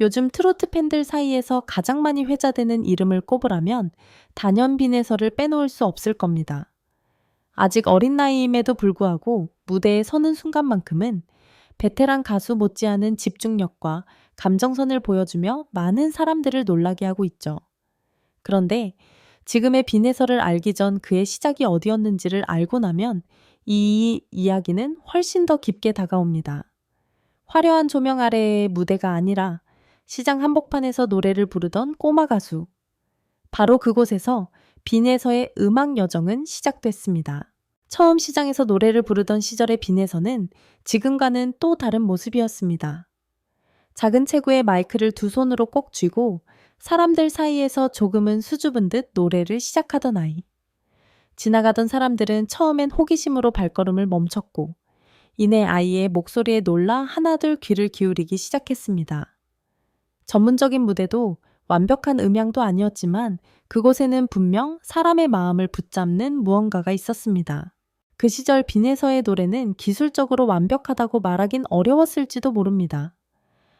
요즘 트로트 팬들 사이에서 가장 많이 회자되는 이름을 꼽으라면 단연 빈에서를 빼놓을 수 없을 겁니다. 아직 어린 나이임에도 불구하고 무대에 서는 순간만큼은 베테랑 가수 못지않은 집중력과 감정선을 보여주며 많은 사람들을 놀라게 하고 있죠. 그런데 지금의 빈에서를 알기 전 그의 시작이 어디였는지를 알고 나면 이 이야기는 훨씬 더 깊게 다가옵니다. 화려한 조명 아래의 무대가 아니라 시장 한복판에서 노래를 부르던 꼬마 가수. 바로 그곳에서 빈에서의 음악 여정은 시작됐습니다. 처음 시장에서 노래를 부르던 시절의 빈에서는 지금과는 또 다른 모습이었습니다. 작은 체구에 마이크를 두 손으로 꼭 쥐고 사람들 사이에서 조금은 수줍은 듯 노래를 시작하던 아이. 지나가던 사람들은 처음엔 호기심으로 발걸음을 멈췄고, 이내 아이의 목소리에 놀라 하나둘 귀를 기울이기 시작했습니다. 전문적인 무대도 완벽한 음향도 아니었지만 그곳에는 분명 사람의 마음을 붙잡는 무언가가 있었습니다. 그 시절 빈에서의 노래는 기술적으로 완벽하다고 말하긴 어려웠을지도 모릅니다.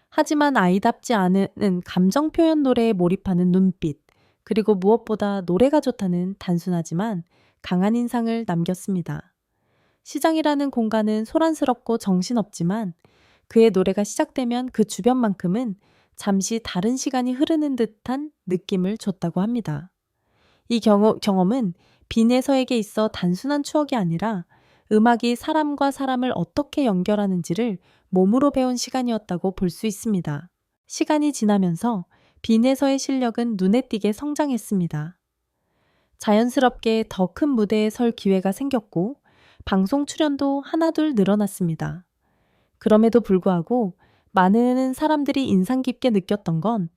하지만 아이답지 않은 감정 표현 노래에 몰입하는 눈빛, 그리고 무엇보다 노래가 좋다는 단순하지만 강한 인상을 남겼습니다. 시장이라는 공간은 소란스럽고 정신없지만 그의 노래가 시작되면 그 주변만큼은 잠시 다른 시간이 흐르는 듯한 느낌을 줬다고 합니다. 이 경험, 경험은 빈에서에게 있어 단순한 추억이 아니라 음악이 사람과 사람을 어떻게 연결하는지를 몸으로 배운 시간이었다고 볼 수 있습니다. 시간이 지나면서 빈에서의 실력은 눈에 띄게 성장했습니다. 자연스럽게 더 큰 무대에 설 기회가 생겼고 방송 출연도 하나둘 늘어났습니다. 그럼에도 불구하고 많은 사람들이 인상 깊게 느꼈던 건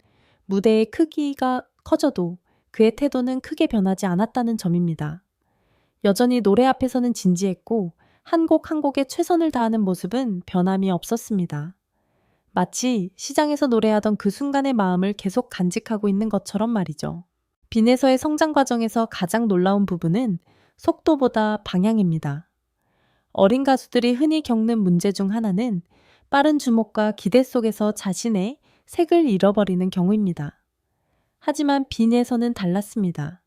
무대의 크기가 커져도 그의 태도는 크게 변하지 않았다는 점입니다. 여전히 노래 앞에서는 진지했고 한 곡 한 곡에 최선을 다하는 모습은 변함이 없었습니다. 마치 시장에서 노래하던 그 순간의 마음을 계속 간직하고 있는 것처럼 말이죠. 빈에서의 성장 과정에서 가장 놀라운 부분은 속도보다 방향입니다. 어린 가수들이 흔히 겪는 문제 중 하나는 빠른 주목과 기대 속에서 자신의 색을 잃어버리는 경우입니다. 하지만 빈에서는 달랐습니다.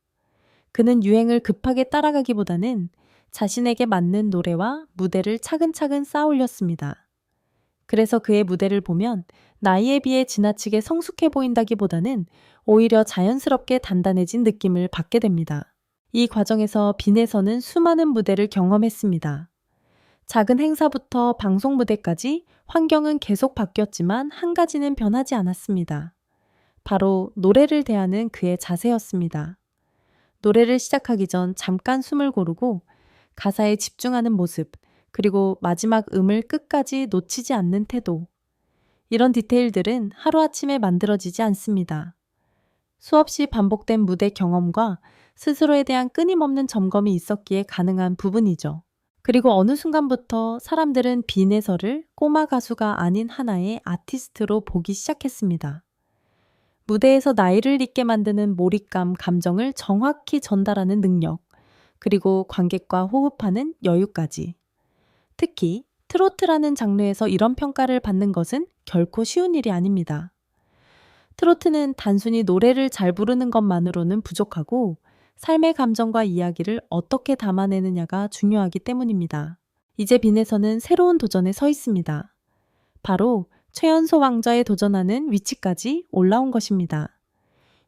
그는 유행을 급하게 따라가기보다는 자신에게 맞는 노래와 무대를 차근차근 쌓아올렸습니다. 그래서 그의 무대를 보면 나이에 비해 지나치게 성숙해 보인다기보다는 오히려 자연스럽게 단단해진 느낌을 받게 됩니다. 이 과정에서 빈에서는 수많은 무대를 경험했습니다. 작은 행사부터 방송 무대까지 환경은 계속 바뀌었지만 한 가지는 변하지 않았습니다. 바로 노래를 대하는 그의 자세였습니다. 노래를 시작하기 전 잠깐 숨을 고르고 가사에 집중하는 모습, 그리고 마지막 음을 끝까지 놓치지 않는 태도. 이런 디테일들은 하루아침에 만들어지지 않습니다. 수없이 반복된 무대 경험과 스스로에 대한 끊임없는 점검이 있었기에 가능한 부분이죠. 그리고 어느 순간부터 사람들은 빈에서를 꼬마 가수가 아닌 하나의 아티스트로 보기 시작했습니다. 무대에서 나이를 잊게 만드는 몰입감, 감정을 정확히 전달하는 능력, 그리고 관객과 호흡하는 여유까지. 특히 트로트라는 장르에서 이런 평가를 받는 것은 결코 쉬운 일이 아닙니다. 트로트는 단순히 노래를 잘 부르는 것만으로는 부족하고 삶의 감정과 이야기를 어떻게 담아내느냐가 중요하기 때문입니다. 이제 빈에서는 새로운 도전에 서 있습니다. 바로 최연소 왕자에 도전하는 위치까지 올라온 것입니다.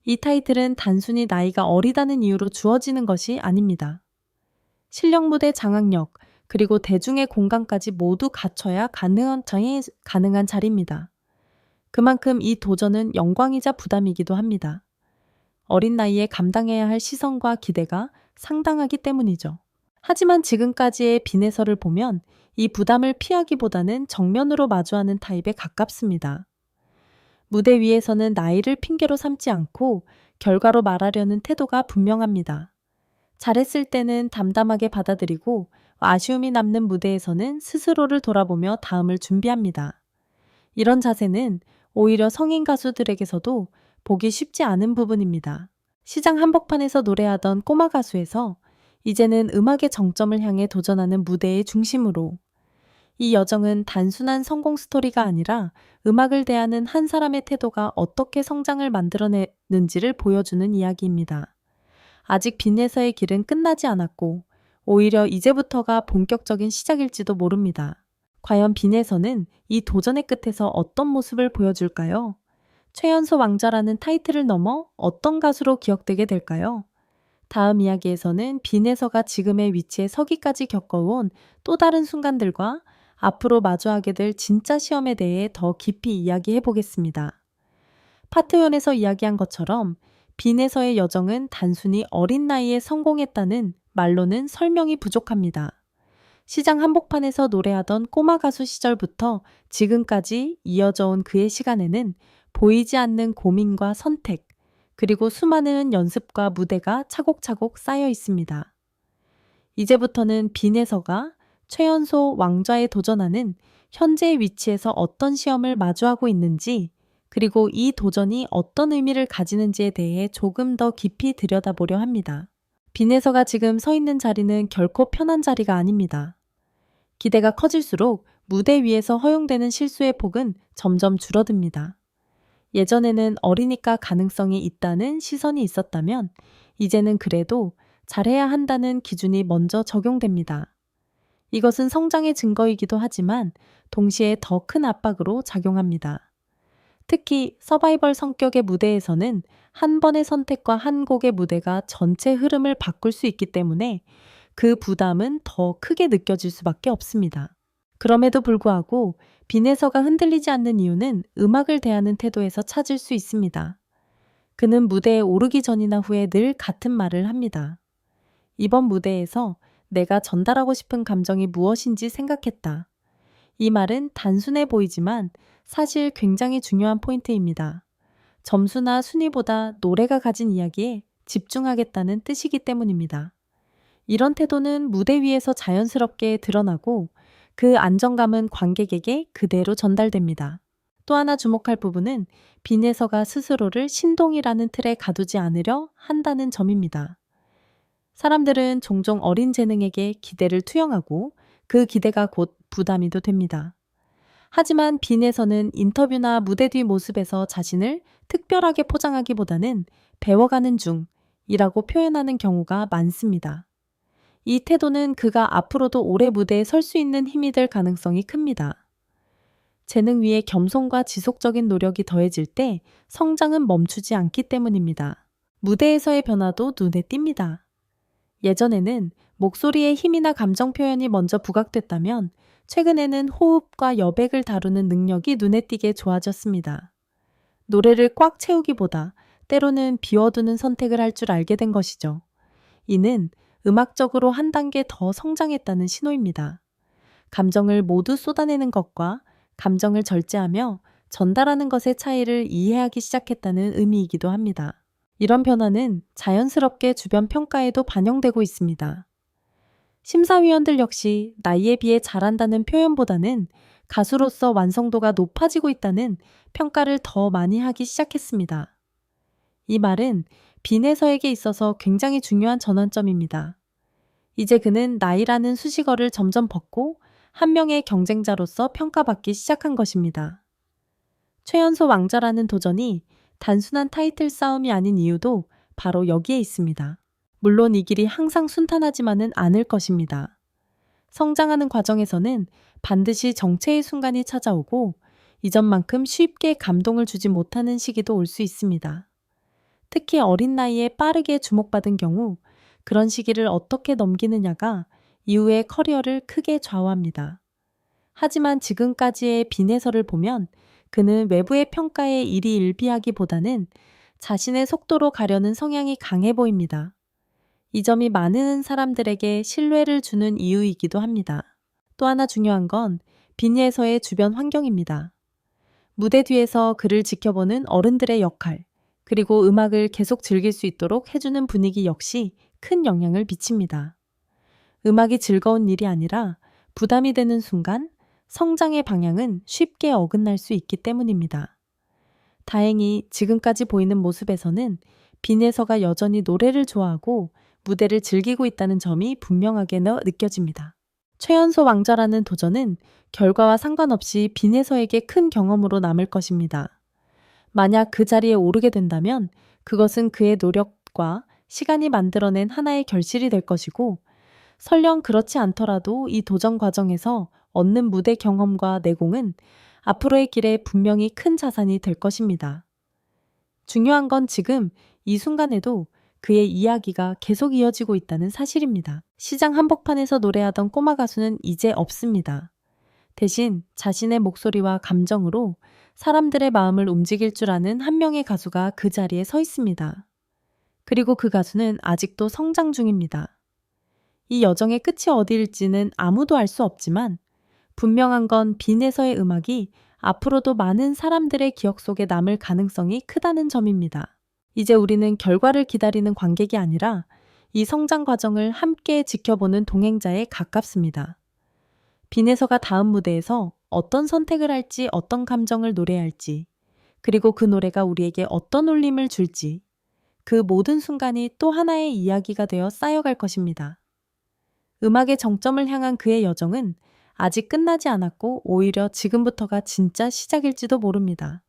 이 타이틀은 단순히 나이가 어리다는 이유로 주어지는 것이 아닙니다. 실력 무대 장악력, 그리고 대중의 공간까지 모두 갖춰야 가능한, 가능한 자리입니다. 그만큼 이 도전은 영광이자 부담이기도 합니다. 어린 나이에 감당해야 할 시선과 기대가 상당하기 때문이죠. 하지만 지금까지의 빈에서를 보면 이 부담을 피하기보다는 정면으로 마주하는 타입에 가깝습니다. 무대 위에서는 나이를 핑계로 삼지 않고 결과로 말하려는 태도가 분명합니다. 잘했을 때는 담담하게 받아들이고 아쉬움이 남는 무대에서는 스스로를 돌아보며 다음을 준비합니다. 이런 자세는 오히려 성인 가수들에게서도 보기 쉽지 않은 부분입니다. 시장 한복판에서 노래하던 꼬마 가수에서 이제는 음악의 정점을 향해 도전하는 무대의 중심으로 이 여정은 단순한 성공 스토리가 아니라 음악을 대하는 한 사람의 태도가 어떻게 성장을 만들어내는지를 보여주는 이야기입니다. 아직 빈에서의 길은 끝나지 않았고 오히려 이제부터가 본격적인 시작일지도 모릅니다. 과연 빈에서는 이 도전의 끝에서 어떤 모습을 보여줄까요? 최연소 왕자라는 타이틀을 넘어 어떤 가수로 기억되게 될까요? 다음 이야기에서는 빈에서가 지금의 위치에 서기까지 겪어온 또 다른 순간들과 앞으로 마주하게 될 진짜 시험에 대해 더 깊이 이야기해 보겠습니다. 파트 1에서 이야기한 것처럼 빈에서의 여정은 단순히 어린 나이에 성공했다는 말로는 설명이 부족합니다. 시장 한복판에서 노래하던 꼬마 가수 시절부터 지금까지 이어져 온 그의 시간에는 보이지 않는 고민과 선택, 그리고 수많은 연습과 무대가 차곡차곡 쌓여 있습니다. 이제부터는 빈에서가 최연소 왕좌에 도전하는 현재의 위치에서 어떤 시험을 마주하고 있는지, 그리고 이 도전이 어떤 의미를 가지는지에 대해 조금 더 깊이 들여다보려 합니다. 빈에서가 지금 서 있는 자리는 결코 편한 자리가 아닙니다. 기대가 커질수록 무대 위에서 허용되는 실수의 폭은 점점 줄어듭니다. 예전에는 어리니까 가능성이 있다는 시선이 있었다면 이제는 그래도 잘해야 한다는 기준이 먼저 적용됩니다. 이것은 성장의 증거이기도 하지만 동시에 더 큰 압박으로 작용합니다. 특히 서바이벌 성격의 무대에서는 한 번의 선택과 한 곡의 무대가 전체 흐름을 바꿀 수 있기 때문에 그 부담은 더 크게 느껴질 수밖에 없습니다. 그럼에도 불구하고 빈에서가 흔들리지 않는 이유는 음악을 대하는 태도에서 찾을 수 있습니다. 그는 무대에 오르기 전이나 후에 늘 같은 말을 합니다. 이번 무대에서 내가 전달하고 싶은 감정이 무엇인지 생각했다. 이 말은 단순해 보이지만 사실 굉장히 중요한 포인트입니다. 점수나 순위보다 노래가 가진 이야기에 집중하겠다는 뜻이기 때문입니다. 이런 태도는 무대 위에서 자연스럽게 드러나고 그 안정감은 관객에게 그대로 전달됩니다. 또 하나 주목할 부분은 빈에서가 스스로를 신동이라는 틀에 가두지 않으려 한다는 점입니다. 사람들은 종종 어린 재능에게 기대를 투영하고 그 기대가 곧 부담이도 됩니다. 하지만 빈에서는 인터뷰나 무대 뒤 모습에서 자신을 특별하게 포장하기보다는 배워가는 중이라고 표현하는 경우가 많습니다. 이 태도는 그가 앞으로도 오래 무대에 설 수 있는 힘이 될 가능성이 큽니다. 재능 위에 겸손과 지속적인 노력이 더해질 때 성장은 멈추지 않기 때문입니다. 무대에서의 변화도 눈에 띕니다. 예전에는 목소리의 힘이나 감정 표현이 먼저 부각됐다면 최근에는 호흡과 여백을 다루는 능력이 눈에 띄게 좋아졌습니다. 노래를 꽉 채우기보다 때로는 비워두는 선택을 할 줄 알게 된 것이죠. 이는 음악적으로 한 단계 더 성장했다는 신호입니다. 감정을 모두 쏟아내는 것과 감정을 절제하며 전달하는 것의 차이를 이해하기 시작했다는 의미이기도 합니다. 이런 변화는 자연스럽게 주변 평가에도 반영되고 있습니다. 심사위원들 역시 나이에 비해 잘한다는 표현보다는 가수로서 완성도가 높아지고 있다는 평가를 더 많이 하기 시작했습니다. 이 말은 빈에서에게 있어서 굉장히 중요한 전환점입니다. 이제 그는 나이라는 수식어를 점점 벗고 한 명의 경쟁자로서 평가받기 시작한 것입니다. 최연소 왕자라는 도전이 단순한 타이틀 싸움이 아닌 이유도 바로 여기에 있습니다. 물론 이 길이 항상 순탄하지만은 않을 것입니다. 성장하는 과정에서는 반드시 정체의 순간이 찾아오고 이전만큼 쉽게 감동을 주지 못하는 시기도 올 수 있습니다. 특히 어린 나이에 빠르게 주목받은 경우 그런 시기를 어떻게 넘기느냐가 이후의 커리어를 크게 좌우합니다. 하지만 지금까지의 빈에서를 보면 그는 외부의 평가에 일이 일비하기보다는 자신의 속도로 가려는 성향이 강해 보입니다. 이 점이 많은 사람들에게 신뢰를 주는 이유이기도 합니다. 또 하나 중요한 건 빈에서의 주변 환경입니다. 무대 뒤에서 그를 지켜보는 어른들의 역할, 그리고 음악을 계속 즐길 수 있도록 해주는 분위기 역시 큰 영향을 미칩니다. 음악이 즐거운 일이 아니라 부담이 되는 순간 성장의 방향은 쉽게 어긋날 수 있기 때문입니다. 다행히 지금까지 보이는 모습에서는 빈에서가 여전히 노래를 좋아하고 무대를 즐기고 있다는 점이 분명하게 느껴집니다. 최연소 왕자라는 도전은 결과와 상관없이 빈에서에게 큰 경험으로 남을 것입니다. 만약 그 자리에 오르게 된다면 그것은 그의 노력과 시간이 만들어낸 하나의 결실이 될 것이고, 설령 그렇지 않더라도 이 도전 과정에서 얻는 무대 경험과 내공은 앞으로의 길에 분명히 큰 자산이 될 것입니다. 중요한 건 지금 이 순간에도 그의 이야기가 계속 이어지고 있다는 사실입니다. 시장 한복판에서 노래하던 꼬마 가수는 이제 없습니다. 대신 자신의 목소리와 감정으로 사람들의 마음을 움직일 줄 아는 한 명의 가수가 그 자리에 서 있습니다. 그리고 그 가수는 아직도 성장 중입니다. 이 여정의 끝이 어디일지는 아무도 알 수 없지만 분명한 건 빈에서의 음악이 앞으로도 많은 사람들의 기억 속에 남을 가능성이 크다는 점입니다. 이제 우리는 결과를 기다리는 관객이 아니라 이 성장 과정을 함께 지켜보는 동행자에 가깝습니다. 빈에서가 다음 무대에서 어떤 선택을 할지, 어떤 감정을 노래할지, 그리고 그 노래가 우리에게 어떤 울림을 줄지, 그 모든 순간이 또 하나의 이야기가 되어 쌓여갈 것입니다. 음악의 정점을 향한 그의 여정은 아직 끝나지 않았고 오히려 지금부터가 진짜 시작일지도 모릅니다.